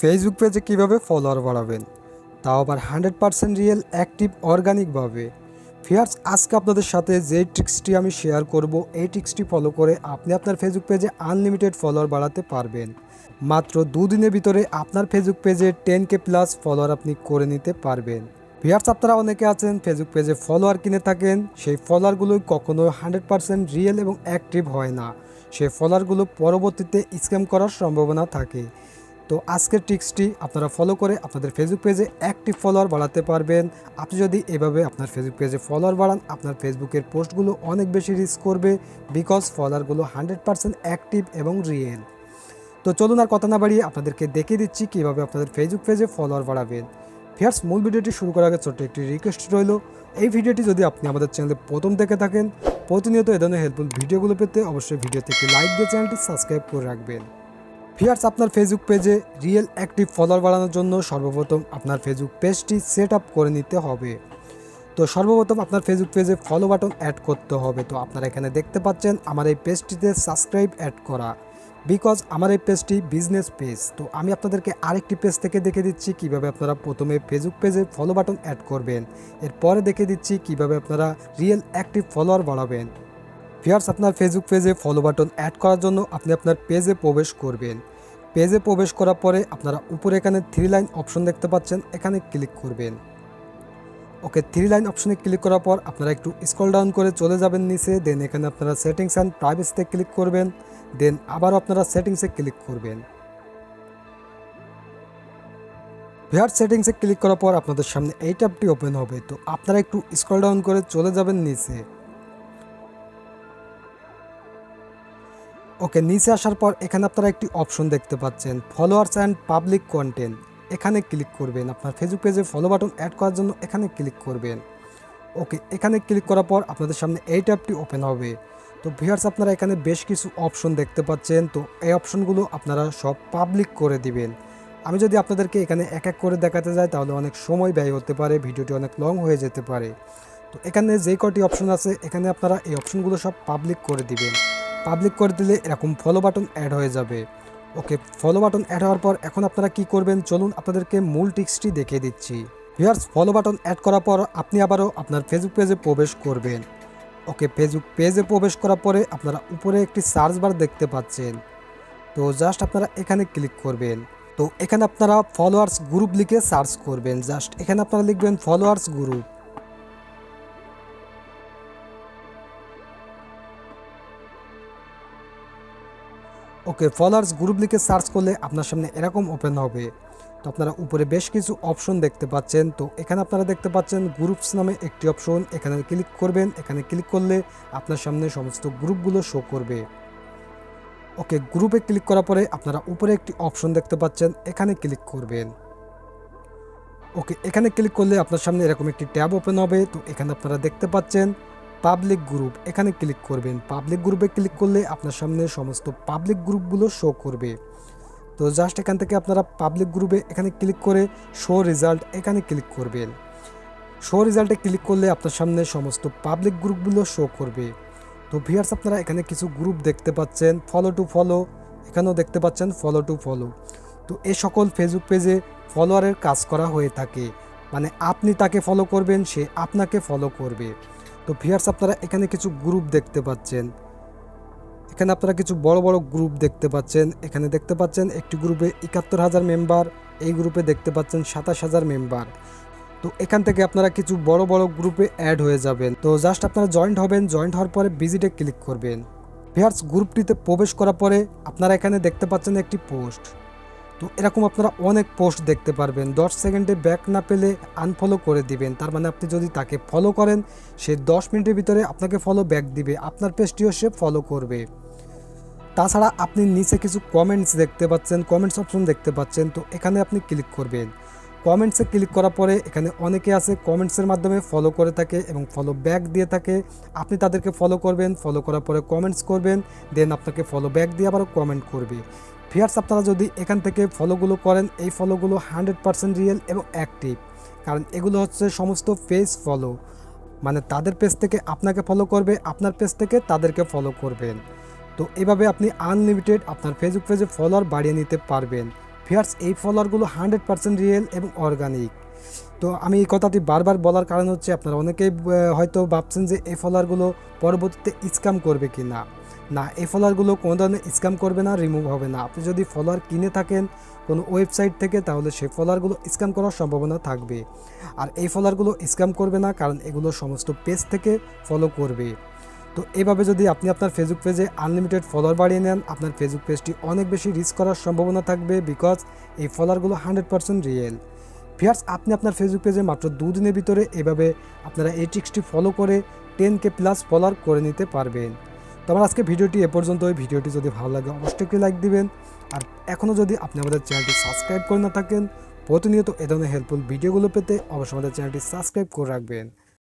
Facebook পেজে কীভাবে follower বাড়াবেন? তাও আবার হান্ড্রেড পার্সেন্ট রিয়েল অ্যাক্টিভ অর্গানিকভাবে ফিয়ার্স আজকে আপনাদের সাথে যে ট্রিক্সটি আমি শেয়ার করব, এই ট্রিক্সটি ফলো করে আপনি আপনার ফেসবুক পেজে আনলিমিটেড ফলোয়ার বাড়াতে পারবেন। মাত্র দুদিনের ভিতরে আপনার ফেসবুক পেজে টেন কে প্লাস ফলোয়ার আপনি করে নিতে পারবেন। ভিয়ার্স আপনারা অনেকে আছেন ফেসবুক পেজে ফলোয়ার কিনে থাকেন, সেই ফলোয়ারগুলোই কখনো হান্ড্রেড পার্সেন্ট রিয়েল এবং অ্যাক্টিভ হয় না। সেই ফলোয়ারগুলো পরবর্তীতে স্ক্যাম করার সম্ভাবনা থাকে। তো আজকের টিক্সটি আপনারা ফলো করে আপনাদের ফেসবুক পেজে অ্যাক্টিভ ফলোয়ার বাড়াতে পারবেন। আপনি যদি এভাবে আপনার ফেসবুক পেজে ফলোয়ার বাড়ান, আপনার ফেসবুকের পোস্টগুলো অনেক বেশি রিস্ক করবে বিকজ ফলোয়ারগুলো হান্ড্রেড পার্সেন্ট অ্যাক্টিভ এবং রিয়েল তো চলুন আর কথা না বাড়িয়ে আপনাদেরকে দেখিয়ে দিচ্ছি কীভাবে আপনাদের ফেসবুক পেজে ফলোয়ার বাড়াবেন। ফিয়ার্স মূল ভিডিওটি শুরু করার আগে ছোট্ট একটি রিকোয়েস্ট রইল। এই ভিডিওটি যদি আপনি আমাদের চ্যানেলে প্রথম দেখে থাকেন, প্রতিনিয়ত এ ধরনের হেল্পফুল ভিডিওগুলো পেতে অবশ্যই ভিডিওতে একটি লাইক দিয়ে চ্যানেলটি সাবস্ক্রাইব করে রাখবেন। ফিয়ার্স আপনার ফেসবুক পেজে রিয়েল অ্যাক্টিভ ফলোয়ার বাড়ানোর জন্য সর্বপ্রথম আপনার ফেসবুক পেজটি সেট আপ করে নিতে হবে। তো সর্বপ্রথম আপনার ফেসবুক পেজে ফলো বাটন অ্যাড করতে হবে। তো আপনারা এখানে দেখতে পাচ্ছেন, আমার এই পেজটিতে সাবস্ক্রাইব অ্যাড করা। বিকজ আমার এই পেজটি বিজনেস পেজ তো আমি আপনাদেরকে আরেকটি পেজ থেকে দেখে দিচ্ছি কীভাবে আপনারা প্রথমে ফেসবুক পেজে ফলো বাটন অ্যাড করবেন। এরপরে দেখে দিচ্ছি কীভাবে আপনারা রিয়েল অ্যাক্টিভ ফলোয়ার বাড়াবেন। ফিয়ার্স আপনার ফেসবুক পেজে ফলো বাটন অ্যাড করার জন্য আপনি আপনার পেজে প্রবেশ করবেন। পেজে প্রবেশ করার পরে আপনারা উপরে এখানে থ্রি লাইন অপশন দেখতে পাচ্ছেন, এখানে ক্লিক করবেন। ওকে থ্রি লাইন অপশনে ক্লিক করার পর আপনারা একটু স্ক্রল ডাউন করে চলে যাবেন নিচে দেন এখানে আপনারা সেটিংস অ্যান্ড প্রাইভেসিতে ক্লিক করবেন দেন আবারও আপনারা সেটিংসে ক্লিক করবেন। ভিআর সেটিংসে ক্লিক করার পর আপনাদের সামনে এই ট্যাবটি ওপেন হবে, তো আপনারা একটু স্ক্রল ডাউন করে চলে যাবেন নিচে। ওকে নিচে আসার পর এখানে আপনারা একটি অপশন দেখতে পাচ্ছেন ফলোয়ার্স অ্যান্ড পাবলিক কন্টেন্ট এখানে ক্লিক করবেন, আপনার ফেসবুক পেজে ফলো বাটন অ্যাড করার জন্য এখানে ক্লিক করবেন। ওকে, এখানে ক্লিক করার পর আপনাদের সামনে এই ট্যাবটি ওপেন হবে। তো ভিউয়ার্স আপনারা এখানে বেশ কিছু অপশন দেখতে পাচ্ছেন, তো এই অপশনগুলো আপনারা সব পাবলিক করে দিবেন। আমি যদি আপনাদেরকে এখানে এক এক করে দেখাতে যাই, তাহলে অনেক সময় ব্যয় হতে পারে, ভিডিওটি অনেক লং হয়ে যেতে পারে। তো এখানে যে কটি অপশন আছে, এখানে আপনারা এই অপশনগুলো সব পাবলিক করে দিবেন। পাবলিক করে দিলে এরকম ফলো বাটন অ্যাড হয়ে যাবে। ওকে ফলো বাটন অ্যাড হওয়ার পর এখন আপনারা কি করবেন? চলুন আপনাদেরকে মূল টিক্সটি দেখিয়ে দিচ্ছি। ভিউয়ার্স ফলো বাটন অ্যাড করার পর আপনি আবারও আপনার ফেসবুক পেজে প্রবেশ করবেন। ওকে ফেসবুক পেজে প্রবেশ করার পরে আপনারা উপরে একটি সার্চ বার দেখতে পাচ্ছেন। তো জাস্ট আপনারা এখানে ক্লিক করবেন। তো এখানে আপনারা ফলোয়ার্স গ্রুপ লিখে সার্চ করবেন। জাস্ট এখানে আপনারা লিখবেন followers group okay followers group লিখে সার্চ করলে আপনার সামনে এরকম ওপেন হবে। তো আপনারা উপরে বেশ কিছু অপশন দেখতে পাচ্ছেন। তো এখানে আপনারা দেখতে পাচ্ছেন গ্রুপস নামে একটি অপশন এখানে ক্লিক করবেন। এখানে ক্লিক করলে আপনার সামনে সমস্ত গ্রুপগুলো শো করবে। ওকে গ্রুপে ক্লিক করার পরে আপনারা উপরে একটি অপশন দেখতে পাচ্ছেন। এখানে ক্লিক করবেন। ওকে এখানে ক্লিক করলে আপনার সামনে এরকম একটি ট্যাব ওপেন হবে। তো এখানে আপনারা দেখতে পাচ্ছেন পাবলিক গ্রুপ এখানে ক্লিক করবেন। পাবলিক গ্রুপে ক্লিক করলে আপনার সামনে সমস্ত পাবলিক গ্রুপগুলো শো করবে। তো জাস্ট এখান থেকে আপনারা পাবলিক গ্রুপে এখানে ক্লিক করে শো রেজাল্ট এখানে ক্লিক করবেন। শো রেজাল্টে ক্লিক করলে আপনার সামনে সমস্ত পাবলিক গ্রুপগুলো শো করবে। তো ভিয়ার্স আপনারা এখানে কিছু গ্রুপ দেখতে পাচ্ছেন ফলো টু ফলো এখানেও দেখতে পাচ্ছেন ফলো টু ফলো তো এ সকল ফেসবুক পেজে ফলোয়ারের কাজ করা হয়ে থাকে। মানে আপনি তাকে ফলো করবেন, সে আপনাকে ফলো করবে। তো ভিয়ার্স আপনারা এখানে কিছু গ্রুপ দেখতে পাচ্ছেন। এখানে আপনারা কিছু বড় বড় গ্রুপ দেখতে পাচ্ছেন। এখানে দেখতে পাচ্ছেন একটি গ্রুপে একাত্তর হাজার মেম্বার এই গ্রুপে দেখতে পাচ্ছেন সাতাশ হাজার মেম্বার তো এখান থেকে আপনারা কিছু বড় বড় গ্রুপে অ্যাড হয়ে যাবেন। তো জাস্ট আপনারা জয়েন্ট হবেন জয়েন্ট হওয়ার পরে ভিজিটে ক্লিক করবেন। ভিয়ার্স গ্রুপটিতে প্রবেশ করার পরে আপনারা এখানে দেখতে পাচ্ছেন একটি পোস্ট তো এরকম আপনারা অনেক পোস্ট দেখতে পারবেন। দশ সেকেন্ডে ব্যাক না পেলে আনফলো করে দিবেন। তার মানে আপনি যদি তাকে ফলো করেন, সে দশ মিনিটের ভিতরে আপনাকে ফলো ব্যাক দিবে, আপনার পেজটিও সে ফলো করবে। তাছাড়া আপনি নিচে কিছু কমেন্টস দেখতে পাচ্ছেন কমেন্টস অপশন দেখতে পাচ্ছেন, তো এখানে আপনি ক্লিক করবেন। কমেন্টসে ক্লিক করার পরে এখানে অনেকে আছে কমেন্টসের মাধ্যমে ফলো করে থাকে এবং ফলো ব্যাক দিয়ে থাকে। আপনি তাদেরকে ফলো করবেন ফলো করার পরে কমেন্টস করবেন দেন আপনাকে ফলো ব্যাক দিয়ে আবারও কমেন্ট করবে। ফিয়ার্স আপনারা যদি এখান থেকে ফলোগুলো করেন, এই ফলোগুলো হান্ড্রেড পার্সেন্ট রিয়েল এবং অ্যাক্টিভ। কারণ এগুলো হচ্ছে সমস্ত পেজ ফলো। মানে তাদের পেজ থেকে আপনাকে ফলো করবে, আপনার পেজ থেকে তাদেরকে ফলো করবেন। তো এভাবে আপনি আনলিমিটেড আপনার ফেসবুক পেজে ফলোয়ার বাড়িয়ে নিতে পারবেন। ফিয়ার্স, এই ফলোয়ারগুলো হান্ড্রেড পার্সেন্ট রিয়েল এবং অর্গানিক। তো আমি এই কথাটি বারবার বলার কারণ হচ্ছে আপনারা অনেকেই হয়তো ভাবছেন যে এই ফলোয়ারগুলো পরবর্তীতে স্ক্যাম করবে কি না না, এই ফলোয়ারগুলো কোনো ধরনের স্ক্যাম করবে না রিমুভ হবে না। আপনি যদি ফলোয়ার কিনে থাকেন কোনো ওয়েবসাইট থেকে, তাহলে সেই ফলোয়ারগুলো স্ক্যাম করার সম্ভাবনা থাকবে। আর এই ফলোয়ারগুলো স্ক্যাম করবে না, কারণ এগুলো সমস্ত পেজ থেকে ফলো করবে। তো এভাবে যদি আপনি আপনার ফেসবুক পেজে আনলিমিটেড ফলোয়ার বাড়িয়ে নেন, আপনার ফেসবুক পেজটি অনেক বেশি রিস্ক করার সম্ভাবনা থাকবে বিকজ এই ফলোয়ারগুলো হান্ড্রেড পার্সেন্ট রিয়েল ফিয়ার্স আপনি আপনার ফেসবুক পেজে মাত্র দুদিনের ভিতরে এভাবে আপনারা এই ট্রিক্সটি ফলো করে টেন কে প্লাস ফলোয়ার করে নিতে পারবেন। তো আমার আজকে ভিডিওটি এ পর্যন্ত ওই ভিডিওটি যদি ভালো লাগে, অবশ্যই একটি লাইক দিবেন। আর এখনও যদি আপনি আমাদের চ্যানেলটি সাবস্ক্রাইব করে না থাকেন, প্রতিনিয়ত এ ধরনের হেল্পফুল ভিডিওগুলো পেতে অবশ্যই আমাদের চ্যানেলটি সাবস্ক্রাইব করে রাখবেন।